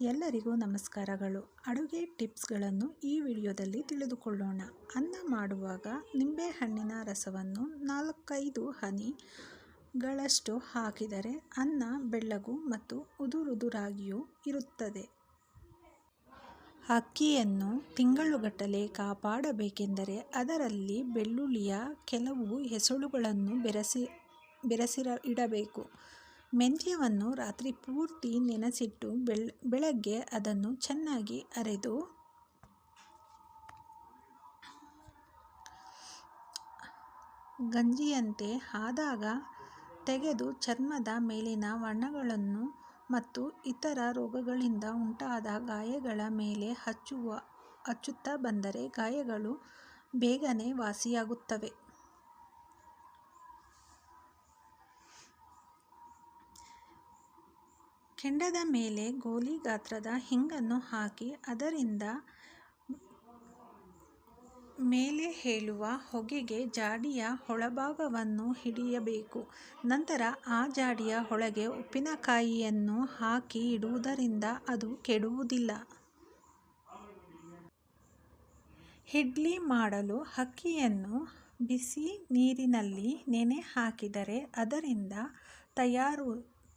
ಎಲ್ಲರಿಗೂ ನಮಸ್ಕಾರಗಳು. ಅಡುಗೆ ಟಿಪ್ಸ್ಗಳನ್ನು ಈ ವಿಡಿಯೋದಲ್ಲಿ ತಿಳಿದುಕೊಳ್ಳೋಣ. ಅನ್ನ ಮಾಡುವಾಗ ನಿಂಬೆಹಣ್ಣಿನ ರಸವನ್ನು ನಾಲ್ಕೈದು ಹನಿಗಳಷ್ಟು ಹಾಕಿದರೆ ಅನ್ನ ಬೆಳ್ಳಗು ಮತ್ತು ಉದುರುದುರಾಗಿಯೂ ಇರುತ್ತದೆ. ಅಕ್ಕಿಯನ್ನು ತಿಂಗಳುಗಟ್ಟಲೆ ಕಾಪಾಡಬೇಕೆಂದರೆ ಅದರಲ್ಲಿ ಬೆಳ್ಳುಳ್ಳಿಯ ಕೆಲವು ಹೆಸಳುಗಳನ್ನು ಬೆರೆಸಿ, ಬೆರೆಸಿರ ಇಡಬೇಕು. ಮೆಂತ್ಯವನ್ನು ರಾತ್ರಿ ಪೂರ್ತಿ ನೆನೆಸಿಟ್ಟು ಬೆಳ್, ಬೆಳಗ್ಗೆ ಅದನ್ನು ಚೆನ್ನಾಗಿ ಅರೆದು ಗಂಜಿಯಂತೆ ಆದಾಗ ತೆಗೆದು ಚರ್ಮದ ಮೇಲಿನ ವರ್ಣಗಳನ್ನು ಮತ್ತು ಇತರ ರೋಗಗಳಿಂದ ಉಂಟಾದ ಗಾಯಗಳ ಮೇಲೆ ಹಚ್ಚುವ, ಹಚ್ಚುತ್ತಾ ಬಂದರೆ ಗಾಯಗಳು ಬೇಗನೆ ವಾಸಿಯಾಗುತ್ತವೆ. ಕೆಂಡದ ಮೇಲೆ ಗೋಲಿ ಗಾತ್ರದ ಹಿಂಗನ್ನು ಹಾಕಿ ಅದರಿಂದ ಮೇಲೆ ಹೇಳುವ ಹೊಗೆಗೆ ಜಾಡಿಯ ಒಳಭಾಗವನ್ನು ಹಿಡಿಯಬೇಕು. ನಂತರ ಆ ಜಾಡಿಯ ಒಳಗೆ ಉಪ್ಪಿನಕಾಯಿಯನ್ನು ಹಾಕಿ ಇಡುವುದರಿಂದ ಅದು ಕೆಡುವುದಿಲ್ಲ. ಇಡ್ಲಿ ಮಾಡಲು ಅಕ್ಕಿಯನ್ನು ಬಿಸಿ ನೀರಿನಲ್ಲಿ ನೆನೆ ಹಾಕಿದರೆ ಅದರಿಂದ ತಯಾರು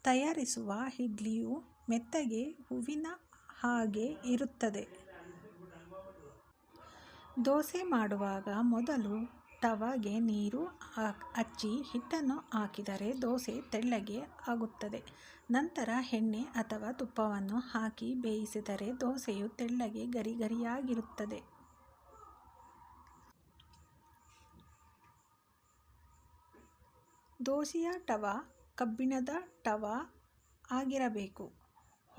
ತಯಾರಿಸುವ ಇಡ್ಲಿಯು ಮೆತ್ತಗೆ ಹೂವಿನ ಹಾಗೆ ಇರುತ್ತದೆ. ದೋಸೆ ಮಾಡುವಾಗ ಮೊದಲು ತವಾಗೆ ನೀರು ಹಚ್ಚಿ ಹಿಟ್ಟನ್ನು ಹಾಕಿದರೆ ದೋಸೆ ತೆಳ್ಳಗೆ ಆಗುತ್ತದೆ. ನಂತರ ಎಣ್ಣೆ ಅಥವಾ ತುಪ್ಪವನ್ನು ಹಾಕಿ ಬೇಯಿಸಿದರೆ ದೋಸೆಯು ತೆಳ್ಳಗೆ ಗರಿಗರಿಯಾಗಿರುತ್ತದೆ. ದೋಸೆಯ ಟವಾ ಕಬ್ಬಿಣದ ಟವ ಆಗಿರಬೇಕು.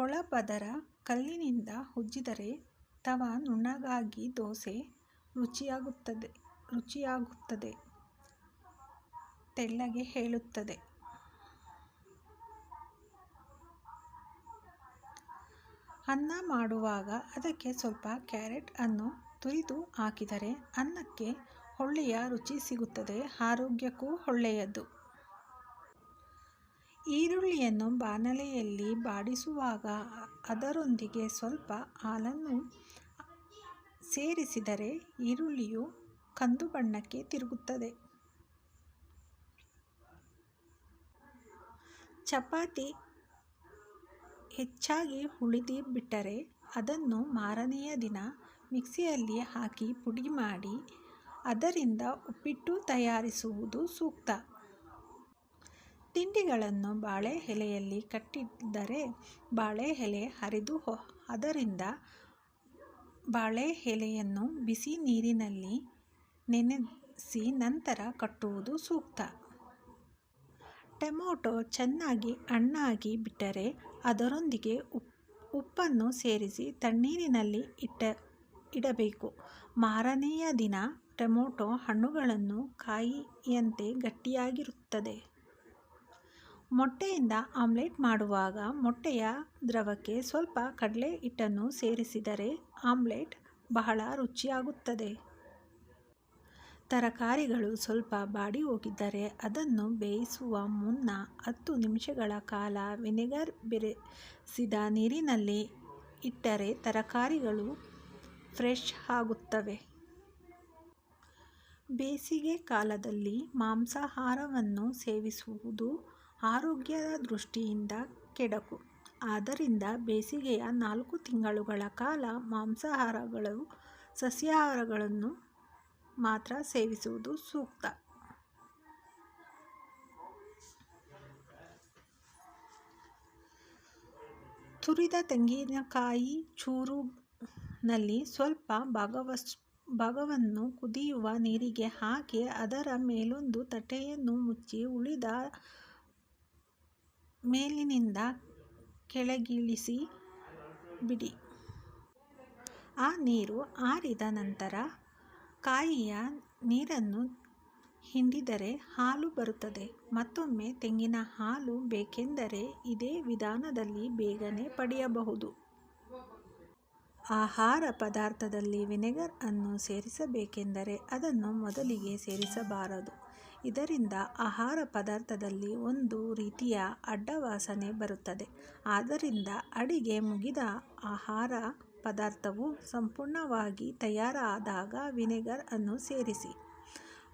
ಒಳಪದರ ಕಲ್ಲಿನಿಂದ ಉಜ್ಜಿದರೆ ತವ ನುಣ್ಣಗಾಗಿ ದೋಸೆ ರುಚಿಯಾಗುತ್ತದೆ ರುಚಿಯಾಗುತ್ತದೆ. ತೆಳ್ಳಗೆ ಹೇಳುತ್ತದೆ. ಅನ್ನ ಮಾಡುವಾಗ ಅದಕ್ಕೆ ಸ್ವಲ್ಪ ಕ್ಯಾರೆಟ್ ಅನ್ನು ತುರಿದು ಹಾಕಿದರೆ ಅನ್ನಕ್ಕೆ ಒಳ್ಳೆಯ ರುಚಿ ಸಿಗುತ್ತದೆ, ಆರೋಗ್ಯಕ್ಕೂ ಒಳ್ಳೆಯದು. ಈರುಳ್ಳಿಯನ್ನು ಬಾಣಲೆಯಲ್ಲಿ ಬಾಡಿಸುವಾಗ ಅದರೊಂದಿಗೆ ಸ್ವಲ್ಪ ಹಾಲನ್ನು ಸೇರಿಸಿದರೆ ಈರುಳ್ಳಿಯು ಕಂದು ಬಣ್ಣಕ್ಕೆ ತಿರುಗುತ್ತದೆ. ಚಪಾತಿ ಹೆಚ್ಚಾಗಿ ಉಳಿದು ಬಿಟ್ಟರೆ ಅದನ್ನು ಮಾರನೆಯ ದಿನ ಮಿಕ್ಸಿಯಲ್ಲಿ ಹಾಕಿ ಪುಡಿ ಮಾಡಿ ಅದರಿಂದ ಉಪ್ಪಿಟ್ಟು ತಯಾರಿಸುವುದು ಸೂಕ್ತ. ತಿಂಡಿಗಳನ್ನು ಬಾಳೆ ಎಲೆಯಲ್ಲಿ ಕಟ್ಟಿದ್ದರೆ ಬಾಳೆ ಎಲೆ ಹರಿದು ಅದರಿಂದ ಬಾಳೆ ಎಲೆಯನ್ನು ಬಿಸಿ ನೀರಿನಲ್ಲಿ ನೆನೆಸಿ ನಂತರ ಕಟ್ಟುವುದು ಸೂಕ್ತ. ಟೊಮೊಟೊ ಚೆನ್ನಾಗಿ ಹಣ್ಣಾಗಿ ಬಿಟ್ಟರೆ ಅದರೊಂದಿಗೆ ಉಪ್, ಉಪ್ಪನ್ನು ಸೇರಿಸಿ ತಣ್ಣೀರಿನಲ್ಲಿ ಇಟ್ಟ, ಇಡಬೇಕು. ಮಾರನೆಯ ದಿನ ಟೊಮೊಟೊ ಹಣ್ಣುಗಳನ್ನು ಕಾಯಿಯಂತೆ ಗಟ್ಟಿಯಾಗಿರುತ್ತದೆ. ಮೊಟ್ಟೆಯಿಂದ ಆಮ್ಲೆಟ್ ಮಾಡುವಾಗ ಮೊಟ್ಟೆಯ ದ್ರವಕ್ಕೆ ಸ್ವಲ್ಪ ಕಡಲೆ ಹಿಟ್ಟನ್ನು ಸೇರಿಸಿದರೆ ಆಮ್ಲೆಟ್ ಬಹಳ ರುಚಿಯಾಗುತ್ತದೆ. ತರಕಾರಿಗಳು ಸ್ವಲ್ಪ ಬಾಡಿ ಹೋಗಿದ್ದರೆ ಅದನ್ನು ಬೇಯಿಸುವ ಮುನ್ನ ಹತ್ತು ನಿಮಿಷಗಳ ಕಾಲ ವಿನೆಗರ್ ಬೆರೆಸಿದ ನೀರಿನಲ್ಲಿ ಇಟ್ಟರೆ ತರಕಾರಿಗಳು ಫ್ರೆಶ್ ಆಗುತ್ತವೆ. ಬೇಸಿಗೆ ಕಾಲದಲ್ಲಿ ಮಾಂಸಾಹಾರವನ್ನು ಸೇವಿಸುವುದು ಆರೋಗ್ಯದ ದೃಷ್ಟಿಯಿಂದ ಕೆಡಕು. ಆದ್ದರಿಂದ ಬೇಸಿಗೆಯ ನಾಲ್ಕು ತಿಂಗಳುಗಳ ಕಾಲ ಮಾಂಸಾಹಾರಗಳು, ಸಸ್ಯಾಹಾರಗಳನ್ನು ಮಾತ್ರ ಸೇವಿಸುವುದು ಸೂಕ್ತ. ತುರಿದ ತೆಂಗಿನಕಾಯಿ ಚೂರುನಲ್ಲಿ ಸ್ವಲ್ಪ ಭಾಗವ ಭಾಗವನ್ನು ಕುದಿಯುವ ನೀರಿಗೆ ಹಾಕಿ ಅದರ ಮೇಲೊಂದು ತಟ್ಟೆಯನ್ನು ಮುಚ್ಚಿ ಉಳಿದ ಮೇಲಿನಿಂದ ಕೆಳಗಿಳಿಸಿ ಬಿಡಿ. ಆ ನೀರು ಆರಿದ ನಂತರ ಕಾಯಿಯ ನೀರನ್ನು ಹಿಂಡಿದರೆ ಹಾಲು ಬರುತ್ತದೆ. ಮತ್ತೊಮ್ಮೆ ತೆಂಗಿನ ಹಾಲು ಬೇಕೆಂದರೆ ಇದೇ ವಿಧಾನದಲ್ಲಿ ಬೇಗನೆ ಪಡೆಯಬಹುದು. ಆಹಾರ ಪದಾರ್ಥದಲ್ಲಿ ವಿನೆಗರ್ ಅನ್ನು ಸೇರಿಸಬೇಕೆಂದರೆ ಅದನ್ನು ಮೊದಲಿಗೆ ಸೇರಿಸಬಾರದು. ಇದರಿಂದ ಆಹಾರ ಪದಾರ್ಥದಲ್ಲಿ ಒಂದು ರೀತಿಯ ಅಡ್ಡವಾಸನೆ ಬರುತ್ತದೆ. ಆದ್ದರಿಂದ ಅಡಿಗೆ ಮುಗಿದ ಆಹಾರ ಪದಾರ್ಥವು ಸಂಪೂರ್ಣವಾಗಿ ತಯಾರಾದಾಗ ವಿನೆಗರ್ ಅನ್ನು ಸೇರಿಸಿ.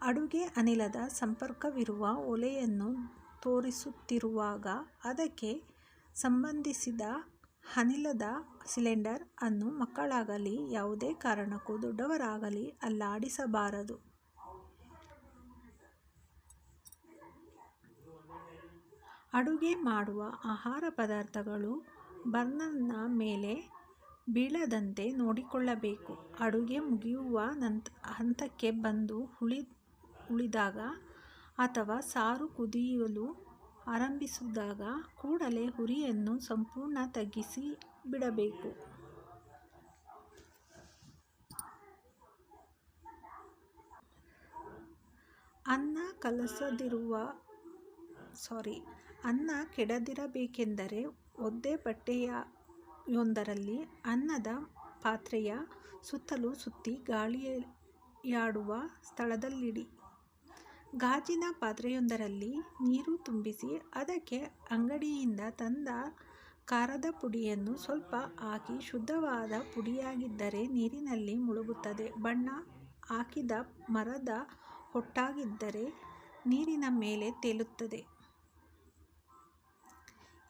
ಅಡುಗೆ ಅನಿಲದ ಸಂಪರ್ಕವಿರುವ ಒಲೆಯನ್ನು ತೋರಿಸುತ್ತಿರುವಾಗ ಅದಕ್ಕೆ ಸಂಬಂಧಿಸಿದ ಅನಿಲದ ಸಿಲಿಂಡರ್ ಅನ್ನು ಮಕ್ಕಳಾಗಲಿ ಯಾವುದೇ ಕಾರಣಕ್ಕೂ ದೊಡ್ಡವರಾಗಲಿ ಅಲ್ಲಾಡಿಸಬಾರದು. ಅಡುಗೆ ಮಾಡುವ ಆಹಾರ ಪದಾರ್ಥಗಳು ಬರ್ನರ್ನ ಮೇಲೆ ಬೀಳದಂತೆ ನೋಡಿಕೊಳ್ಳಬೇಕು. ಅಡುಗೆ ಮುಗಿಯುವ ನಂತ, ಹಂತಕ್ಕೆ ಬಂದು ಉಳಿ ಉಳಿದಾಗ ಅಥವಾ ಸಾರು ಕುದಿಯಲು ಆರಂಭಿಸಿದಾಗ ಕೂಡಲೇ ಹುರಿಯನ್ನು ಸಂಪೂರ್ಣ ತಗ್ಗಿಸಿ ಬಿಡಬೇಕು. ಅನ್ನ ಕಲಸದಿರುವ ಸಾರಿ ಅನ್ನ ಕೆಡದಿರಬೇಕೆಂದರೆ ಒದ್ದೆ ಬಟ್ಟೆಯೊಂದರಲ್ಲಿ ಅನ್ನದ ಪಾತ್ರೆಯ ಸುತ್ತಲೂ ಸುತ್ತಿ ಗಾಳಿಯಾಡುವ ಸ್ಥಳದಲ್ಲಿಡಿ. ಗಾಜಿನ ಪಾತ್ರೆಯೊಂದರಲ್ಲಿ ನೀರು ತುಂಬಿಸಿ, ಅದಕ್ಕೆ ಅಂಗಡಿಯಿಂದ ತಂದ ಖಾರದ ಪುಡಿಯನ್ನು ಸ್ವಲ್ಪ ಹಾಕಿ, ಶುದ್ಧವಾದ ಪುಡಿಯಾಗಿದ್ದರೆ ನೀರಿನಲ್ಲಿ ಮುಳುಗುತ್ತದೆ. ಬಣ್ಣ ಹಾಕಿದ ಮರದ ಹೊಟ್ಟಾಗಿದ್ದರೆ ನೀರಿನ ಮೇಲೆ ತೇಲುತ್ತದೆ.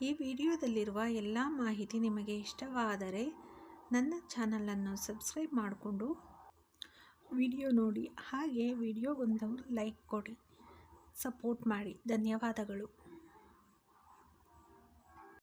ಈ ವಿಡಿಯೋದಲ್ಲಿರುವ ಎಲ್ಲ ಮಾಹಿತಿ ನಿಮಗೆ ಇಷ್ಟವಾದರೆ ನನ್ನ ಚಾನಲನ್ನು ಸಬ್ಸ್ಕ್ರೈಬ್ ಮಾಡಿಕೊಂಡು ವಿಡಿಯೋ ನೋಡಿ. ಹಾಗೆ ವಿಡಿಯೋಗೊಂದು ಲೈಕ್ ಕೊಡಿ. ಸಪೋರ್ಟ್ ಮಾಡಿ. ಧನ್ಯವಾದಗಳು.